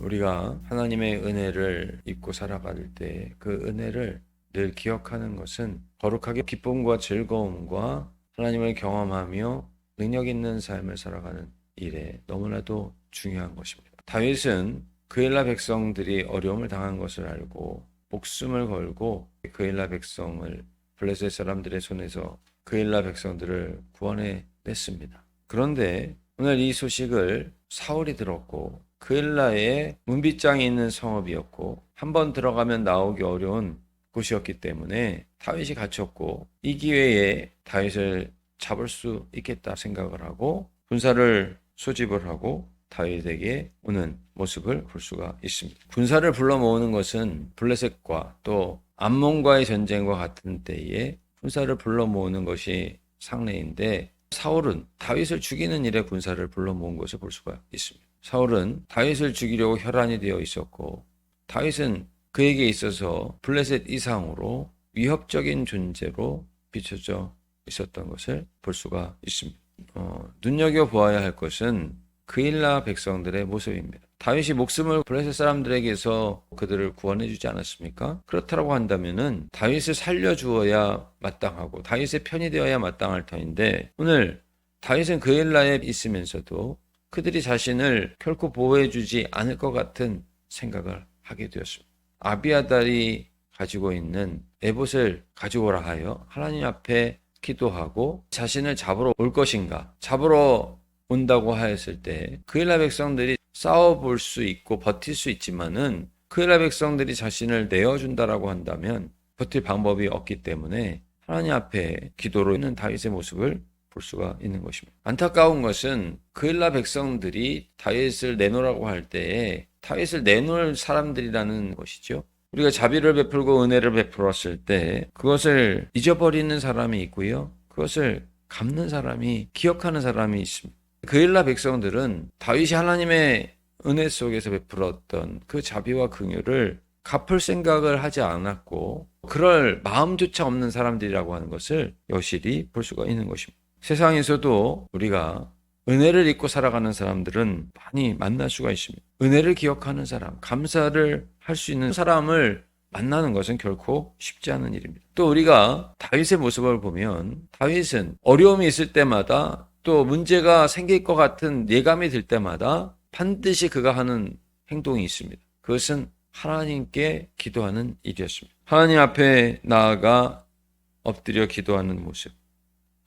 우리가 하나님의 은혜를 입고 살아갈 때 그 은혜를 늘 기억하는 것은 거룩하게 기쁨과 즐거움과 하나님을 경험하며 능력 있는 삶을 살아가는 일에 너무나도 중요한 것입니다. 다윗은 그엘라 백성들이 어려움을 당한 것을 알고 목숨을 걸고 그엘라 백성을 블레셋 사람들의 손에서 그엘라 백성들을 구원해 냈습니다. 그런데 오늘 이 소식을 사울이 들었고 그엘라의 문빗장이 있는 성읍이었고 한 번 들어가면 나오기 어려운 곳이었기 때문에 다윗이 갇혔고 이 기회에 다윗을 잡을 수 있겠다 생각을 하고 군사를 소집을 하고 다윗에게 오는 모습을 볼 수가 있습니다. 군사를 불러 모으는 것은 블레셋과 또 암몬과의 전쟁과 같은 때에 군사를 불러 모으는 것이 상례인데 사울은 다윗을 죽이는 일에 군사를 불러 모은 것을 볼 수가 있습니다. 사울은 다윗을 죽이려고 혈안이 되어 있었고 다윗은 그에게 있어서 블레셋 이상으로 위협적인 존재로 비춰져 있었던 것을 볼 수가 있습니다. 어, 눈여겨 보아야 할 것은 그일라 백성들의 모습입니다. 다윗이 목숨을 블레셋 사람들에게서 그들을 구원해 주지 않았습니까? 그렇다고 한다면은 다윗을 살려 주어야 마땅하고 다윗의 편이 되어야 마땅할 터인데 오늘 다윗은 그일라에 있으면서도 그들이 자신을 결코 보호해 주지 않을 것 같은 생각을 하게 되었습니다. 아비아달이 가지고 있는 에봇을 가지고 오라 하여 하나님 앞에 기도하고 자신을 잡으러 올 것인가? 잡으러 온다고 하였을 때 그일라 백성들이 싸워볼 수 있고 버틸 수 있지만은 그일라 백성들이 자신을 내어준다라고 한다면 버틸 방법이 없기 때문에 하나님 앞에 기도로 있는 다윗의 모습을 볼 수가 있는 것입니다. 안타까운 것은 그일라 백성들이 다윗을 내놓으라고 할 때에 다윗을 내놓을 사람들이라는 것이죠. 우리가 자비를 베풀고 은혜를 베풀었을 때 그것을 잊어버리는 사람이 있고요. 그것을 갚는 사람이 기억하는 사람이 있습니다. 그일라 백성들은 다윗이 하나님의 은혜 속에서 베풀었던 그 자비와 긍휼을 갚을 생각을 하지 않았고 그럴 마음조차 없는 사람들이라고 하는 것을 여실히 볼 수가 있는 것입니다. 세상에서도 우리가 은혜를 잊고 살아가는 사람들은 많이 만날 수가 있습니다. 은혜를 기억하는 사람, 감사를 할 수 있는 사람을 만나는 것은 결코 쉽지 않은 일입니다. 또 우리가 다윗의 모습을 보면 다윗은 어려움이 있을 때마다 또 문제가 생길 것 같은 예감이 들 때마다 반드시 그가 하는 행동이 있습니다. 그것은 하나님께 기도하는 일이었습니다. 하나님 앞에 나아가 엎드려 기도하는 모습.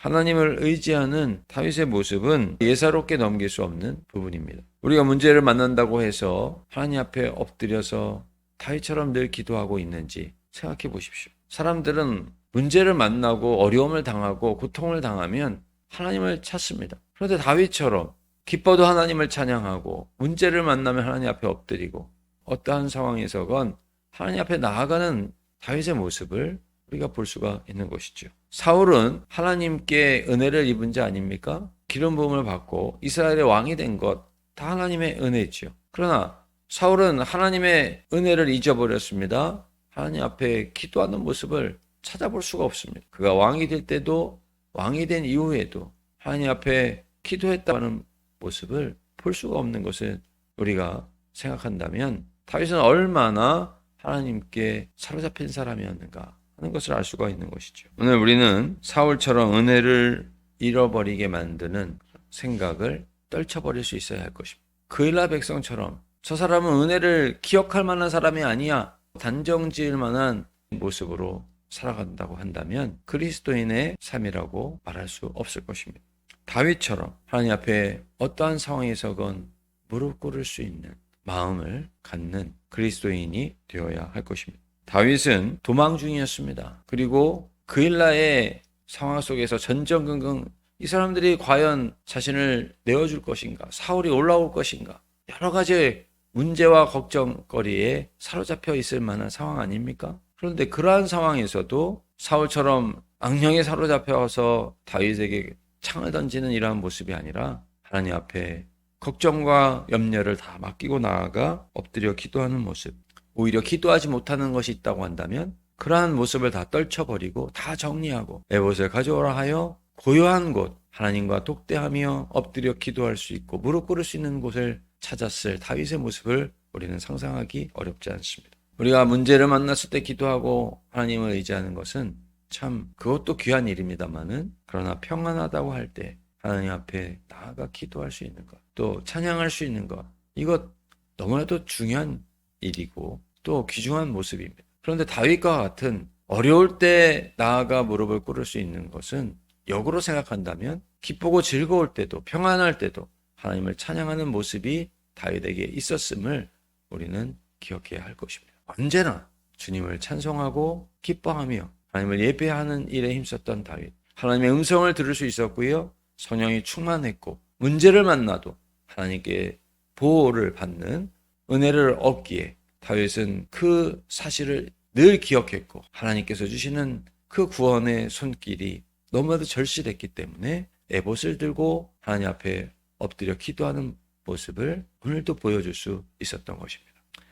하나님을 의지하는 다윗의 모습은 예사롭게 넘길 수 없는 부분입니다. 우리가 문제를 만난다고 해서 하나님 앞에 엎드려서 다윗처럼 늘 기도하고 있는지 생각해 보십시오. 사람들은 문제를 만나고 어려움을 당하고 고통을 당하면 하나님을 찾습니다. 그런데 다윗처럼 기뻐도 하나님을 찬양하고 문제를 만나면 하나님 앞에 엎드리고 어떠한 상황에서건 하나님 앞에 나아가는 다윗의 모습을 우리가 볼 수가 있는 것이죠. 사울은 하나님께 은혜를 입은 자 아닙니까? 기름 부음을 받고 이스라엘의 왕이 된 것 다 하나님의 은혜죠. 그러나 사울은 하나님의 은혜를 잊어버렸습니다. 하나님 앞에 기도하는 모습을 찾아볼 수가 없습니다. 그가 왕이 될 때도 왕이 된 이후에도 하나님 앞에 기도했다는 모습을 볼 수가 없는 것을 우리가 생각한다면 다윗은 얼마나 하나님께 사로잡힌 사람이었는가 하는 것을 알 수가 있는 것이죠. 오늘 우리는 사울처럼 은혜를 잃어버리게 만드는 생각을 떨쳐버릴 수 있어야 할 것입니다. 그일라 백성처럼 저 사람은 은혜를 기억할 만한 사람이 아니야 단정 지을 만한 모습으로 살아간다고 한다면 그리스도인의 삶이라고 말할 수 없을 것입니다. 다윗처럼 하나님 앞에 어떠한 상황에서건 무릎 꿇을 수 있는 마음을 갖는 그리스도인이 되어야 할 것입니다. 다윗은 도망 중이었습니다. 그리고 그일라의 상황 속에서 전전긍긍 이 사람들이 과연 자신을 내어줄 것인가, 사울이 올라올 것인가, 여러 가지 문제와 걱정거리에 사로잡혀 있을 만한 상황 아닙니까? 그런데 그러한 상황에서도 사울처럼 악령에 사로잡혀서 다윗에게 창을 던지는 이러한 모습이 아니라 하나님 앞에 걱정과 염려를 다 맡기고 나아가 엎드려 기도하는 모습. 오히려 기도하지 못하는 것이 있다고 한다면 그러한 모습을 다 떨쳐버리고 다 정리하고 에봇을 가져오라 하여 고요한 곳 하나님과 독대하며 엎드려 기도할 수 있고 무릎 꿇을 수 있는 곳을 찾았을 다윗의 모습을 우리는 상상하기 어렵지 않습니다. 우리가 문제를 만났을 때 기도하고 하나님을 의지하는 것은 참 그것도 귀한 일입니다만은 그러나 평안하다고 할 때 하나님 앞에 나아가 기도할 수 있는 것, 또 찬양할 수 있는 것, 이것 너무나도 중요한 일이고 또 귀중한 모습입니다. 그런데 다윗과 같은 어려울 때 나아가 무릎을 꿇을 수 있는 것은 역으로 생각한다면 기쁘고 즐거울 때도 평안할 때도 하나님을 찬양하는 모습이 다윗에게 있었음을 우리는 기억해야 할 것입니다. 언제나 주님을 찬송하고 기뻐하며 하나님을 예배하는 일에 힘썼던 다윗. 하나님의 음성을 들을 수 있었고요. 성령이 충만했고 문제를 만나도 하나님께 보호를 받는 은혜를 얻기에 다윗은 그 사실을 늘 기억했고 하나님께서 주시는 그 구원의 손길이 너무나도 절실했기 때문에 에봇을 들고 하나님 앞에 엎드려 기도하는 모습을 오늘도 보여줄 수 있었던 것입니다.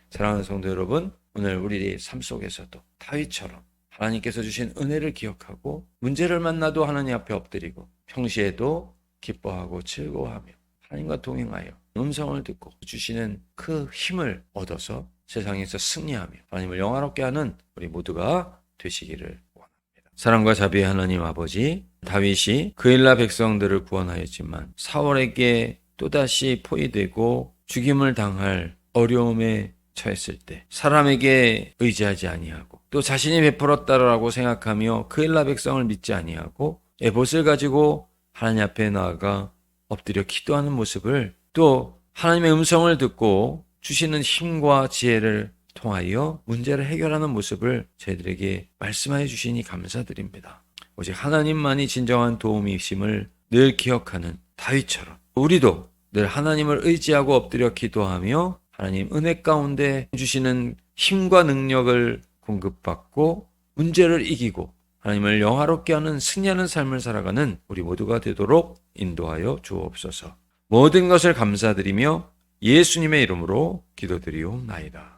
사랑하는 성도 여러분, 오늘 우리의 삶 속에서도 다윗처럼 하나님께서 주신 은혜를 기억하고 문제를 만나도 하나님 앞에 엎드리고 평시에도 기뻐하고 즐거워하며 하나님과 동행하여 음성을 듣고 주시는 그 힘을 얻어서 세상에서 승리하며 하나님을 영화롭게 하는 우리 모두가 되시기를 원합니다. 사랑과 자비의 하나님 아버지 다윗이 그일라 백성들을 구원하였지만 사울에게 또다시 포위되고 죽임을 당할 어려움에 처했을 때 사람에게 의지하지 아니하고 또 자신이 베풀었다라고 생각하며 그일라 백성을 믿지 아니하고 에봇을 가지고 하나님 앞에 나아가 엎드려 기도하는 모습을 또 하나님의 음성을 듣고 주시는 힘과 지혜를 통하여 문제를 해결하는 모습을 저희들에게 말씀하여 주시니 감사드립니다. 오직 하나님만이 진정한 도움이심을 늘 기억하는 다윗처럼 우리도 늘 하나님을 의지하고 엎드려 기도하며 하나님 은혜 가운데 주시는 힘과 능력을 공급받고 문제를 이기고 하나님을 영화롭게 하는 승리하는 삶을 살아가는 우리 모두가 되도록 인도하여 주옵소서. 모든 것을 감사드리며 예수님의 이름으로 기도드리옵나이다.